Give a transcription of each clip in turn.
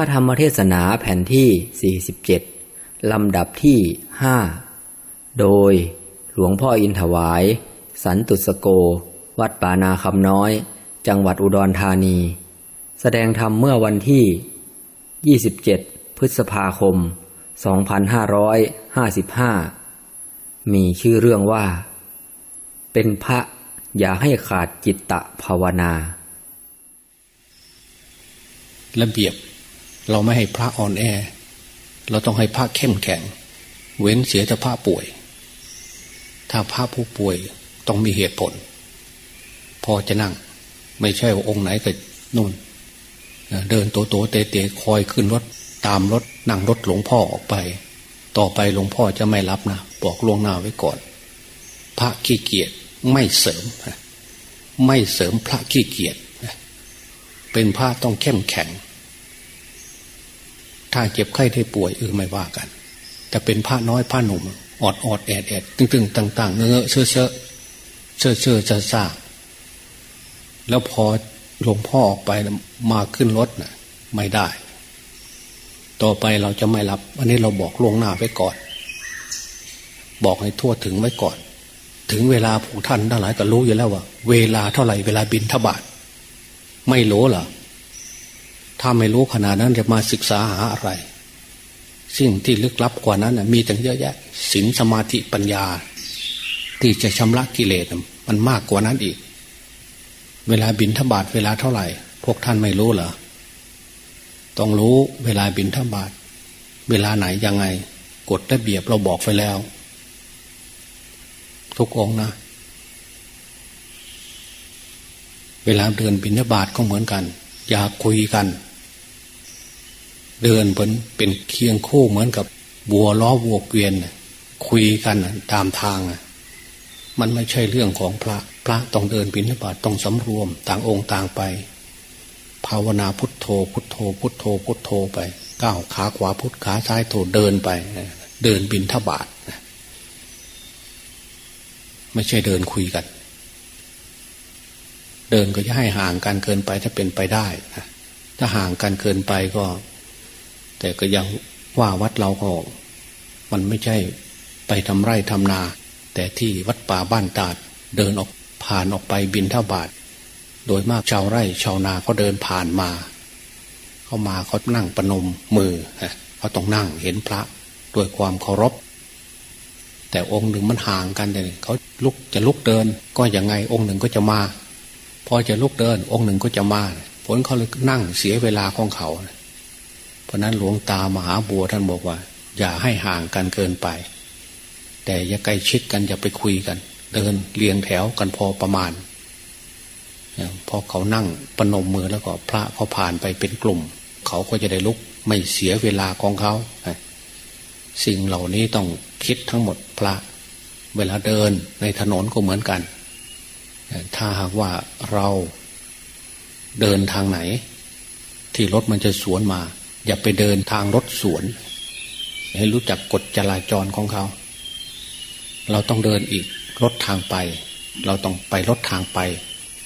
ระธรรมเทศนาแผ่นที่ 47 ลำดับที่ 5 โดยหลวงพ่ออินถวาย สันตุสโก วัดป่านาคำน้อย จังหวัดอุดรธานี แสดงธรรมเมื่อวันที่ 27 พฤษภาคม 2555 มีชื่อเรื่องว่า เป็นพระอย่าให้ขาดจิตตะภาวนา ระเบียบ เราไม่ให้พระอ่อนแอ เราต้องให้พระเข้มแข็ง เว้นเสียแต่พระป่วย ถ้าพระผู้ป่วยต้องมีเหตุผล พอจะนั่ง ไม่ใช่ว่าองค์ไหนก็นู่นเดินโตโตเตเตคอยขึ้นรถตามรถนั่งรถหลวงพ่อออกไป ต่อไปหลวงพ่อจะไม่รับนะบอกล่วงหน้าไว้ก่อน พระขี้เกียจไม่เสริม ไม่เสริมพระขี้เกียจเป็นพระต้องเข้มแข็ง ถ้าเจ็บไข้ได้ป่วยเออไม่ว่ากัน แต่เป็นพระน้อยพระหนุ่มออดออดแอดแอดตึงตึงต่างๆเงอะเชื่อเชื่อเชื่อเชื่อจะซาแล้วพอหลวงพ่อออกไปมาขึ้นรถน่ะ ไม่ได้ ต่อไปเราจะไม่รับ อันนี้เราบอกล่วงหน้าไว้ก่อน บอกให้ทั่วถึงไว้ก่อน ถึงเวลาผู้ท่านทั้งหลายก็รู้อยู่แล้วว่า เวลาเท่าไหร่เวลาบินทบาทไม่รู้เหรอ ถ้าไม่รู้ขนาดนั้นจะมาศึกษาหาอะไร สิ่งที่ลึกลับกว่านั้นมีตั้งเยอะแยะศีลสมาธิปัญญา ที่จะชำระกิเลสมันมากกว่านั้นอีก เวลาบินทบาทเวลาเท่าไหร่ พวกท่านไม่รู้เหรอต้องรู้เวลาบินทบาทเวลาไหนยังไง กฎระเบียบเราบอกไปแล้ว ทุกองนะ เวลาเดินบินทบาตก็เหมือนกัน อย่าคุยกัน เดินเป็นเป็นเคียงคู่เหมือนกับบัวล้อวัวเกวียนคุยกันตามทางมันไม่ใช่เรื่องของพระพระต้องเดินบินบาตต้องสำรวม ต่างองค์ต่างไป ภาวนาพุทโธ พุทโธ พุทโธ พุทโธไปก้าวขาขวาพุทขาซ้ายโถเดินไป เดินบินทบาทไม่ใช่เดินคุยกัน เดินก็จะให้ห่างกันเกินไปถ้าเป็นไปได้ถ้าห่างกันเกินไปก็ แต่ก็ยังว่าวัดเราก็มันไม่ใช่ไปทำไร่ทำนา แต่ที่วัดป่าบ้านตาดเดินออกผ่านออกไปบินเท่าบาท โดยมากชาวไร่ชาวนาเขาเดินผ่านมา เขามาเขานั่งประนมมือเขาต้องนั่งเห็นพระด้วยความเคารพ แต่องค์หนึ่งมันห่างกันเลยเขาลุกจะลุกเดิน ก็ยังไงองค์หนึ่งก็จะมา พอจะลุกเดิน องค์หนึ่งก็จะมาผลเขาเลยนั่งเสียเวลาของเขาเพราะนั้นหลวงตามหาบัวท่านบอกว่า อย่าให้ห่างกันเกินไป แต่อย่าใกล้ชิดกันอย่าไปคุยกัน เดินเรียงแถวกันพอประมาณพอเขานั่งปนมมือแล้วก็พระเขาผ่านไปเป็นกลุ่ม เขาก็จะได้ลุกไม่เสียเวลาของเขา สิ่งเหล่านี้ต้องคิดทั้งหมดพระ เวลาเดินในถนนก็เหมือนกัน ถ้าหากว่าเราเดินทางไหน ที่รถมันจะสวนมา อย่าไปเดินทางรถสวน ให้รู้จักกฎจราจรของเขา เราต้องเดินอีกรถทางไป เราต้องไปรถทางไป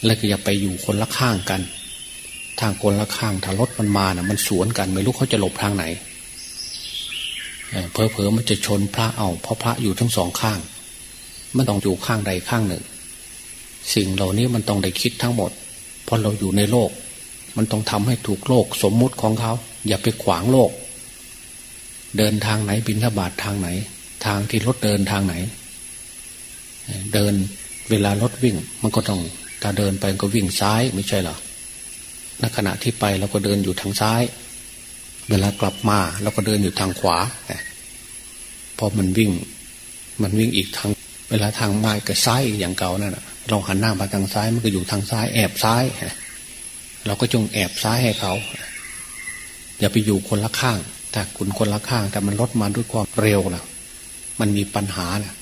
แล้วก็อย่าไปอยู่คนละข้างกัน ทางคนละข้างถ้ารถมันมานะ่ะ มันสวนกันไม่รู้เขาจะหลบทางไหนเพอเพอมันจะชนพระเอาเพราะพระอยู่ทั้งสองข้าง มันต้องอยู่ข้างใดข้างหนึ่ง สิ่งเหล่านี้มันต้องได้คิดทั้งหมด เพราะเราอยู่ในโลก มันต้องทำให้ถูกโลกสมมุติของเขา อย่าไปขวางโลก เดินทางไหนบินทบาททางไหน ทางที่รถเดินทางไหน เดินเวลารถวิ่ง มันก็ต้องถ้าเดินไปก็วิ่งซ้ายไม่ใช่หรอในขณะที่ไปเราก็เดินอยู่ทางซ้าย เวลากลับมาเราก็เดินอยู่ทางขวาพอมันวิ่ง มันวิ่งอีกทาง เวลาทางมาก็ซ้ายอย่างเก่านั่นแหะเราหันหน้ามาทางซ้ายมันก็อยู่ทางซ้ายแอบซ้ายเราก็จงแอบซ้ายให้เขา อย่าไปอยู่คนละข้าง ถ้าคุณคนละข้าง แต่มันรถมาด้วยความเร็วนะมันมีปัญหานะ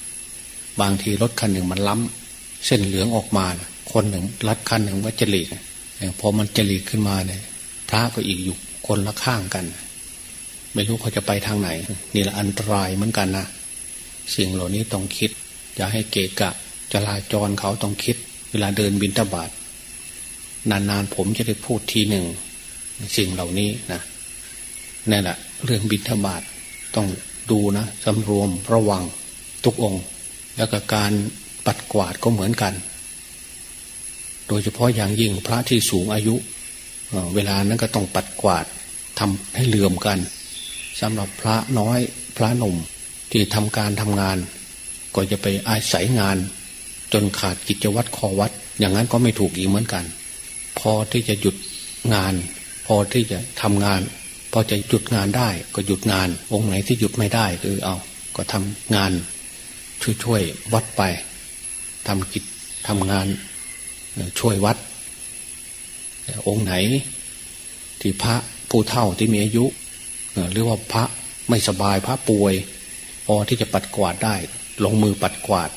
บางทีรถคันหนึ่งมันล้ำเส้นเหลืองออกมานะคนหนึ่งรัดคันหนึ่งว่าจะหลีกพอมันจะหลีกขึ้นมาเนี่ยพระก็อีกอยู่คนละข้างกัน ไม่รู้เขาจะไปทางไหน นี่แหละอันตรายเหมือนกันนะสิ่งเหล่านี้ต้องคิด อย่าให้เกะกะจราจรเขาต้องคิด เวลาเดินบินตบาทนานๆผมจะได้พูดทีหนึ่ง สิ่งเหล่านี้นะ นั่นแหละเรื่องบิณฑบาตต้องดูนะสำรวมระวังทุกองค์ แล้วก็การปัดกวาดก็เหมือนกัน โดยเฉพาะอย่างยิ่งพระที่สูงอายุเเวลานั้นก็ต้องปัดกวาดทำให้เหลื่อมกันสำหรับพระน้อยพระหนุ่มที่ทำการทำงาน ก็จะไปอาศัยงาน จนขาดกิจวัตรคอวัด อย่างนั้นก็ไม่ถูกอีกเหมือนกัน พอที่จะหยุดงาน พอที่จะทำงาน พอจะหยุดงานได้ก็หยุดงาน องค์ไหนที่หยุดไม่ได้คือเอาก็ทำงานช่วยๆวัดไปทำกิจทำงานช่วยวัด องค์ไหน ที่พระผู้เฒ่าที่มีอายุหรือว่าพระไม่สบายพระป่วย พอที่จะปัดกวาดได้ ลงมือปัดกวาด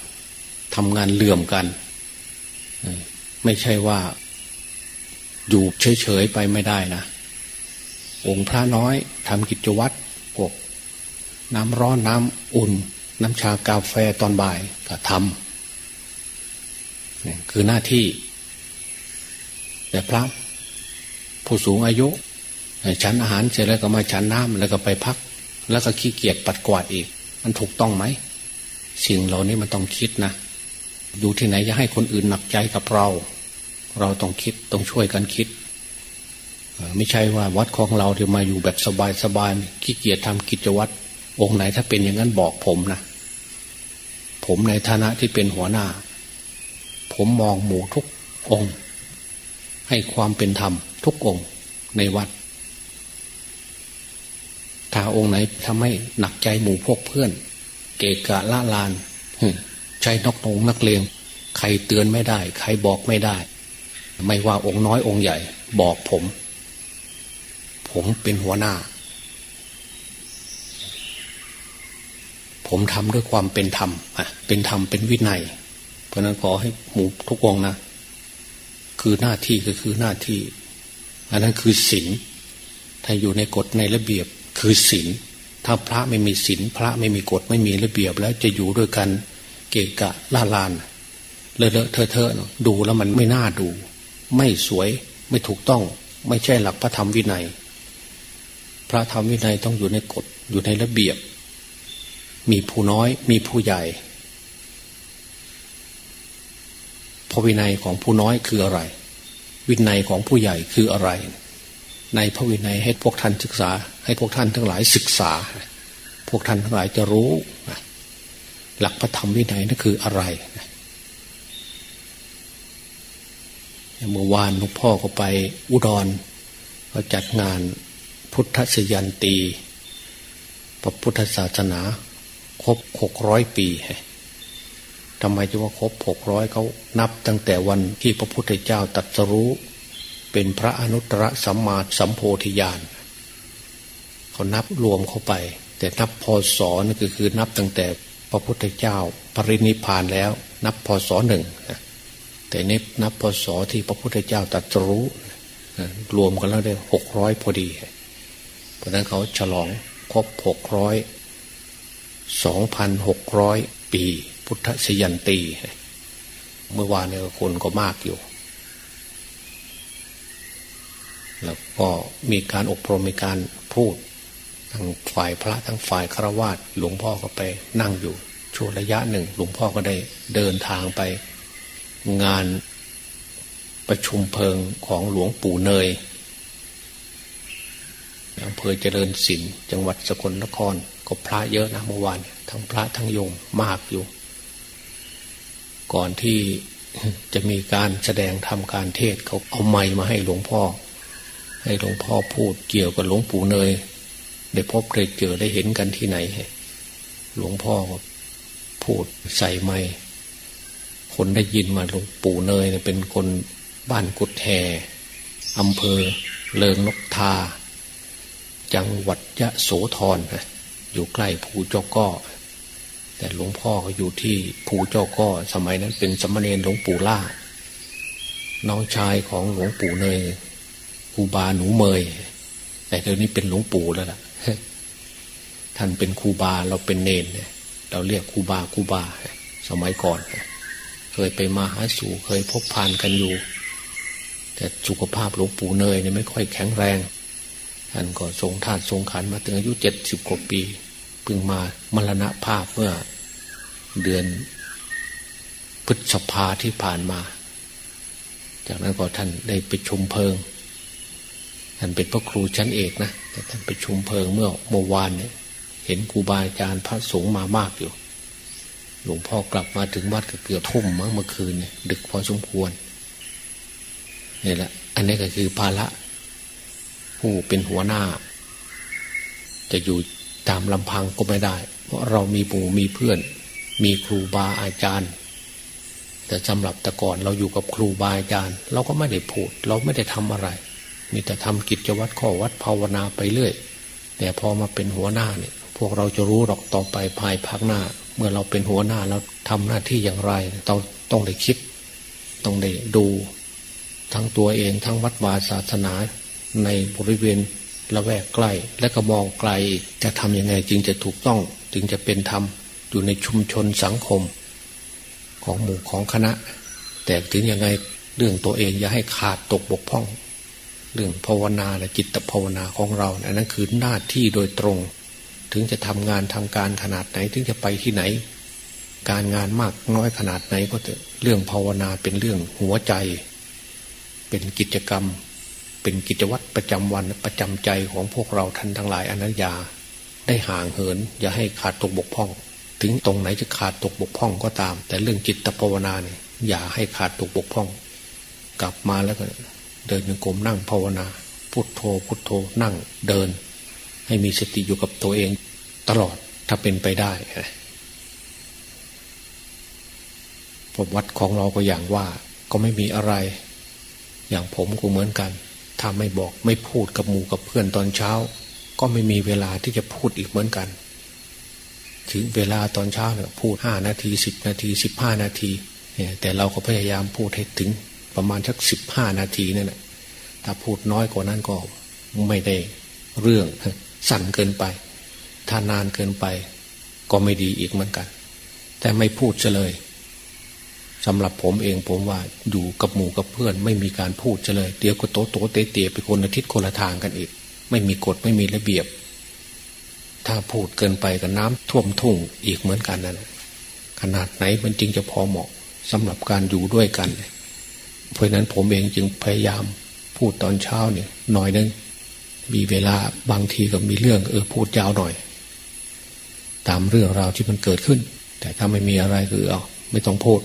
ทำงานเหลื่อมกัน ไม่ใช่ว่า อยู่เฉยๆไปไม่ได้นะ องค์พระน้อยทำกิจวัตรพวกน้ำร้อนน้ำอุ่น น้ำชากาแฟตอนบ่ายก็ทำนี่คือหน้าที่ แต่พระผู้สูงอายุฉันอาหารเสร็จแล้วก็มาฉันน้ำแล้วก็ไปพัก แล้วก็ขี้เกียจปัดกวาดอีก มันถูกต้องไหมสิ่งเหล่านี้มันต้องคิดนะอยู่ที่ไหนจะให้คนอื่นหนักใจกับเรา เราต้องคิดต้องช่วยกันคิด ไม่ใช่ว่าวัดของเราที่มาอยู่แบบสบายๆขี้เกียจทำกิจวัตรองค์ไหนถ้าเป็นอย่างนั้นบอกผมนะผมในฐานะที่เป็นหัวหน้า ผมมองหมู่ทุกองค์ ให้ความเป็นธรรมทุกองค์ในวัด ถ้าองค์ไหนทำให้หนักใจหมู่พวกเพื่อน เกะกะละลานใช้นกนงนักเลงใครเตือนไม่ได้ ใครบอกไม่ได้ ไม่ว่าองค์น้อยองค์ใหญ่ บอกผม ผมเป็นหัวหน้า ผมทำด้วยความเป็นธรรมเป็นธรรมเป็นวินัย เพราะนั้นขอให้หมู่ทุกองนะ คือหน้าที่ก็คือหน้าที่ อันนั้นคือศีลถ้าอยู่ในกฎในระเบียบคือศีลถ้าพระไม่มีศีลพระไม่มีกฎไม่มีระเบียบ แล้วจะอยู่ด้วยกันเกะกะล่าลานเลอะเลอะเทอะเทอะดูแล้วมันไม่น่าดู ไม่สวยไม่ถูกต้อง ไม่ใช่หลักพระธรรมวินัย พระธรรมวินัยต้องอยู่ในกฎอยู่ในระเบียบ มีผู้น้อยมีผู้ใหญ่พระวินัยของผู้น้อยคืออะไร วินัยของผู้ใหญ่คืออะไร ในพระวินัยให้พวกท่านศึกษา ให้พวกท่านทั้งหลายศึกษา พวกท่านทั้งหลายจะรู้ หลักพระธรรมวินัยนั่นคืออะไรเมื่อวานหลวงพ่อก็ไปอุดรก็จัดงาน พุทธสยันตี พระพุทธศาสนา ครบหกร้อยปีทำไมจะว่าครบหกร้อยเขานับตั้งแต่วันที่พระพุทธเจ้าตรัสรู้ เป็นพระอนุตตรสัมมาสัมโพธิญาณเขานับรวมเข้าไป แต่นับพศนั่นก็คือนับตั้งแต่พระพุทธเจ้าปรินิพานแล้ว นับพศหนึ่งแต่นี้นับพศที่พระพุทธเจ้าตรัสรู้รวมกันแล้วได้หกร้อยพอดี เพราะนั้นเขาฉลองครบหกร้อยสองพันหกร้อยปี พุทธสยันตี เมื่อวานเนี่ยคนก็มากอยู่ แล้วก็มีการอบรมมีการพูดทั้งฝ่ายพระทั้งฝ่ายฆราวาสหลวงพ่อก็ไปนั่งอยู่ช่วงระยะหนึ่ง หลวงพ่อก็ได้เดินทางไปงานประชุมเพลิงของหลวงปู่เนย อำเภอเจริญศิลป์จังหวัดสกลนคร ก็พระเยอะนะเมื่อวานทั้งพระทั้งโยมมากอยู่ ก่อนที่จะมีการแสดงทำการเทศเขาเอาไม้มาให้หลวงพ่อ ให้หลวงพ่อพูดเกี่ยวกับหลวงปู่เนยได้พบได้เจอได้เห็นกันที่ไหน หลวงพ่อพูดใส่ไม้คนได้ยินมาหลวงปู่เนยเป็นคนบ้านกุดแฮอำเภอเลิงนกทา จังหวัดยะโสธรนะอยู่ใกล้ภูเจ้าก้อแต่หลวงพ่อก็อยู่ที่ภูเจ้าก้อสมัยนั้นเป็นสมณเณรหลวงปู่ล่า น้องชายของหลวงปู่เนยครูบาหนูเมย แต่เดี๋ยวนี้เป็นหลวงปู่แล้วล่ะท่านเป็นครูบาเราเป็นเนนเนี่ยเราเรียกครูบาครูบา สมัยก่อนเคยไปมาหาสู่เคยพบพานกันอยู่ แต่สุขภาพหลวงปู่เนยเนี่ยไม่ค่อยแข็งแรง ท่านก็ทรงทาสทรงขันมาถึงอายุเจ็ดสิบกว่าปีเพิ่งมามรณภาพเมื่อเดือนพฤษภาที่ผ่านมา จากนั้นก็ท่านได้ไปชุมเพลิง ท่านเป็นพระครูชั้นเอกนะแต่ท่านไปชุมเพลิงเมื่อเมื่อวานเนี่ย เห็นครูบาอาจารย์พระสงฆ์มามากอยู่ หลวงพ่อกลับมาถึงวัดก็เกือบทุ่มมั้งเมื่อคืนเนี่ยดึกพอสมควรนี่แหละ อันนี้ก็คือภาระ ผู้เป็นหัวหน้า จะอยู่ตามลำพังก็ไม่ได้ เพราะเรามีปู่มีเพื่อน มีครูบาอาจารย์ แต่สำหรับแต่ก่อนเราอยู่กับครูบาอาจารย์ เราก็ไม่ได้พูด เราไม่ได้ทำอะไร มีแต่ทำกิจวัตรข้อวัดภาวนาไปเรื่อย แต่พอมาเป็นหัวหน้าเนี่ย พวกเราจะรู้หรอกต่อไปภายภาคหน้า เมื่อเราเป็นหัวหน้าเราทำหน้าที่อย่างไรต้องต้องได้คิด ต้องได้ดู ทั้งตัวเองทั้งวัดวาศาสนา ในบริเวณละแวกใกล้ และก็มองไกลจะทำยังไงจึงจะถูกต้องจึงจะเป็นธรรมอยู่ในชุมชนสังคม ของหมู่ของคณะ แต่ถึงยังไงเรื่องตัวเองอย่าให้ขาดตกบกพร่อง เรื่องภาวนาและจิตภาวนาของเราอันนั้นคือหน้าที่โดยตรง ถึงจะทำงานทางการขนาดไหนถึงจะไปที่ไหน การงานมากน้อยขนาดไหนก็เถอะเรื่องภาวนาเป็นเรื่องหัวใจ เป็นกิจกรรม เป็นกิจวัตรประจำวันประจำใจของพวกเราท่านทั้งหลายอนัญญาได้ห่างเหิน อย่าให้ขาดตกบกพร่อง ถึงตรงไหนจะขาดตกบกพร่องก็ตาม แต่เรื่องจิตภาวนาเนี่ยอย่าให้ขาดตกบกพร่อง กลับมาแล้วก็เดินยังกรมนั่งภาวนา พุทโธพุทโธนั่งเดิน ให้มีสติอยู่กับตัวเองตลอดถ้าเป็นไปได้ผมวัดของเราก็อย่างว่าก็ไม่มีอะไร อย่างผมก็เหมือนกัน ถ้าไม่บอกไม่พูดกับหมู่กับเพื่อนตอนเช้า ก็ไม่มีเวลาที่จะพูดอีกเหมือนกัน ถึงเวลาตอนเช้าเนี่ยพูดห้านาทีสิบนาทีสิบห้านาทีเนี่ยแต่เราก็พยายามพูดให้ถึงประมาณสักสิบห้านาทีนั่นแหละถ้าพูดน้อยกว่านั้นก็ไม่ได้เรื่องสั่นเกินไป ถ้านานเกินไป ก็ไม่ดีอีกเหมือนกัน แต่ไม่พูดเลย สำหรับผมเองผมว่าอยู่กับหมู่กับเพื่อน ไม่มีการพูดเลย เดี๋ยวก็โต๊ะโต๊ะเตะเตะไปคนละทิศคนละทางกันอีก ไม่มีกฎไม่มีระเบียบ ถ้าพูดเกินไปก็น้ำท่วมทุ่งอีกเหมือนกันนั่นขนาดไหนมันจึงจะพอเหมาะสำหรับการอยู่ด้วยกันเพราะนั้นผมเองจึงพยายามพูดตอนเช้าเนี่ยหน่อยนึงมีเวลาบางทีก็มีเรื่อง เออพูดยาวหน่อย ตามเรื่องราวที่มันเกิดขึ้น แต่ถ้าไม่มีอะไรคือเอาไม่ต้องพูด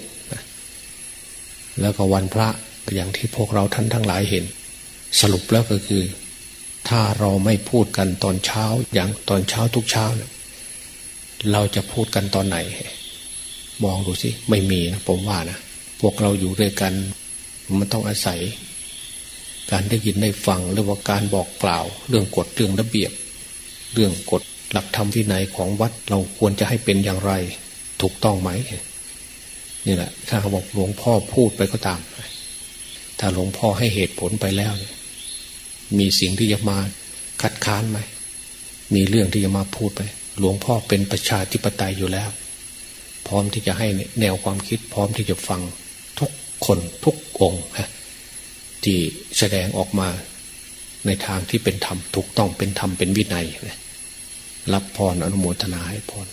แล้วก็วันพระอย่างที่พวกเราท่านทั้งหลายเห็น สรุปแล้วก็คือ ถ้าเราไม่พูดกันตอนเช้าอย่างตอนเช้าทุกเช้าเนี่ยเราจะพูดกันตอนไหน มองดูสิไม่มีนะผมว่านะพวกเราอยู่ด้วยกัน มันต้องอาศัย การได้ยินได้ฟังหรือว่าการบอกกล่าว เรื่องกฎเรื่องระเบียบ เรื่องกฎหลักธรรมวินัยของวัดเราควรจะให้เป็นอย่างไร ถูกต้องไหม นี่แหละ ถ้าเขาบอกหลวงพ่อพูดไปก็ตาม ถ้าหลวงพ่อให้เหตุผลไปแล้วเนี่ยมีสิ่งที่จะมาคัดค้านไหม มีเรื่องที่จะมาพูดไป หลวงพ่อเป็นประชาธิปไตยอยู่แล้ว พร้อมที่จะให้แนวความคิด พร้อมที่จะฟังทุกคนทุกองค์ฮะที่แสดงออกมาในทางที่เป็นธรรมถูกต้องเป็นธรรมเป็นวินัยรับพรอนุโมทนาให้พร